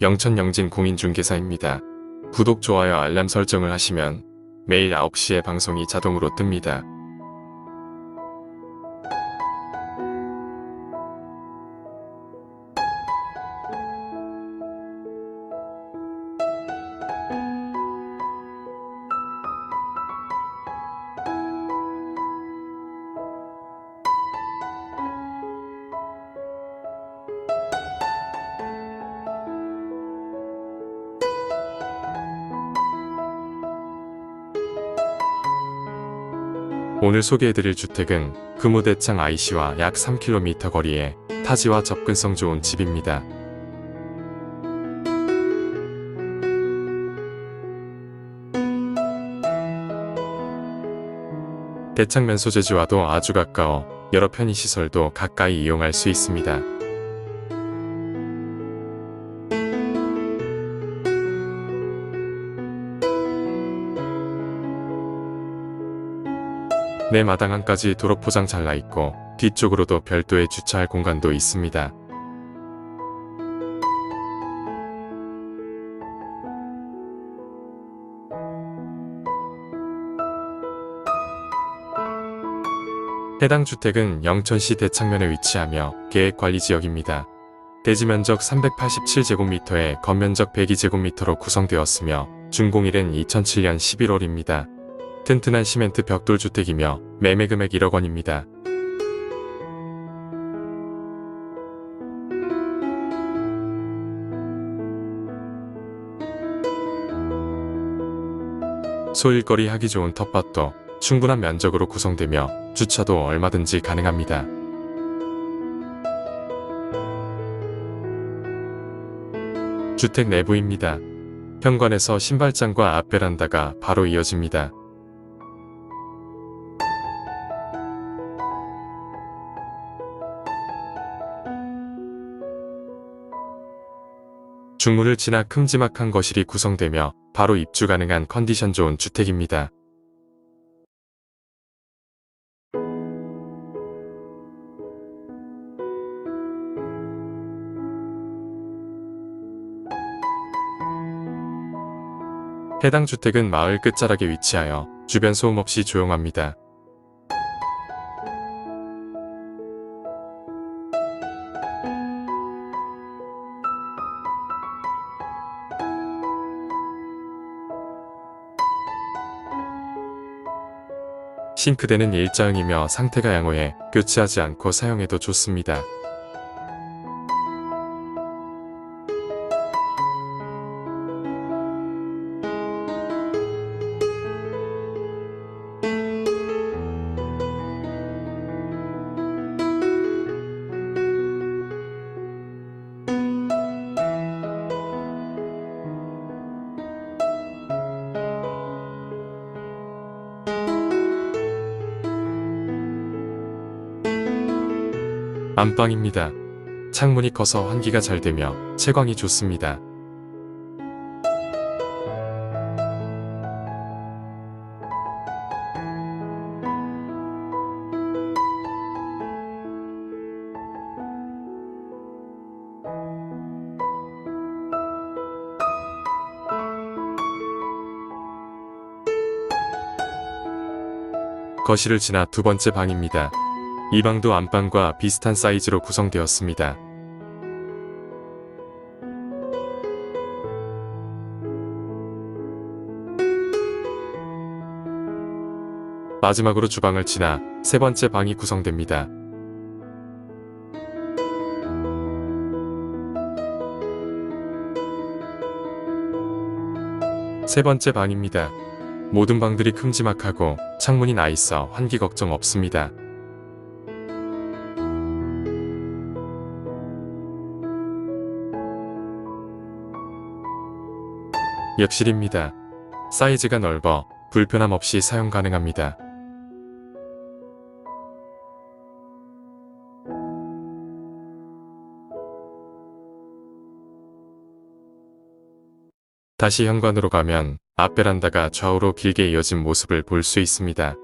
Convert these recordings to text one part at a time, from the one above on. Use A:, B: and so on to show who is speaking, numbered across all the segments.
A: 영천 영진 공인중개사입니다. 구독, 좋아요, 알람 설정을 하시면 매일 9시에 방송이 자동으로 뜹니다. 오늘 소개해드릴 주택은 금호대창 IC와 약 3km 거리에 타지와 접근성 좋은 집입니다. 대창면 소재지와도 아주 가까워 여러 편의시설도 가까이 이용할 수 있습니다. 내 마당 안까지 도로 포장 잘 나 있고 뒤쪽으로도 별도의 주차할 공간도 있습니다. 해당 주택은 영천시 대창면에 위치하며 계획관리지역입니다. 대지 면적 387제곱미터에 건면적 102제곱미터로 구성되었으며 준공일은 2007년 11월입니다. 튼튼한 시멘트 벽돌 주택이며 매매 금액 1억 원입니다. 소일거리 하기 좋은 텃밭도 충분한 면적으로 구성되며 주차도 얼마든지 가능합니다. 주택 내부입니다. 현관에서 신발장과 앞베란다가 바로 이어집니다. 중문을 지나 큼지막한 거실이 구성되며 바로 입주 가능한 컨디션 좋은 주택입니다. 해당 주택은 마을 끝자락에 위치하여 주변 소음 없이 조용합니다. 싱크대는 일자형이며 상태가 양호해 교체하지 않고 사용해도 좋습니다. 안방입니다. 창문이 커서 환기가 잘 되며 채광이 좋습니다. 거실을 지나 두 번째 방입니다. 이 방도 안방과 비슷한 사이즈로 구성되었습니다. 마지막으로 주방을 지나 세 번째 방이 구성됩니다. 세 번째 방입니다. 모든 방들이 큼지막하고 창문이 나 있어 환기 걱정 없습니다. 욕실입니다. 사이즈가 넓어 불편함 없이 사용 가능합니다. 다시 현관으로 가면 앞 베란다가 좌우로 길게 이어진 모습을 볼 수 있습니다.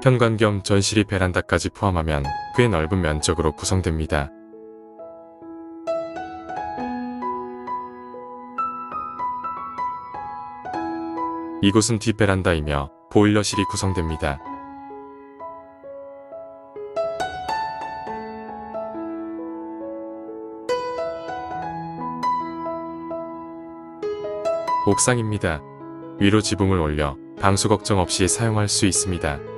A: 현관 겸 전실이 베란다까지 포함하면 꽤 넓은 면적으로 구성됩니다. 이곳은 뒷베란다이며 보일러실이 구성됩니다. 옥상입니다. 위로 지붕을 올려 방수 걱정 없이 사용할 수 있습니다.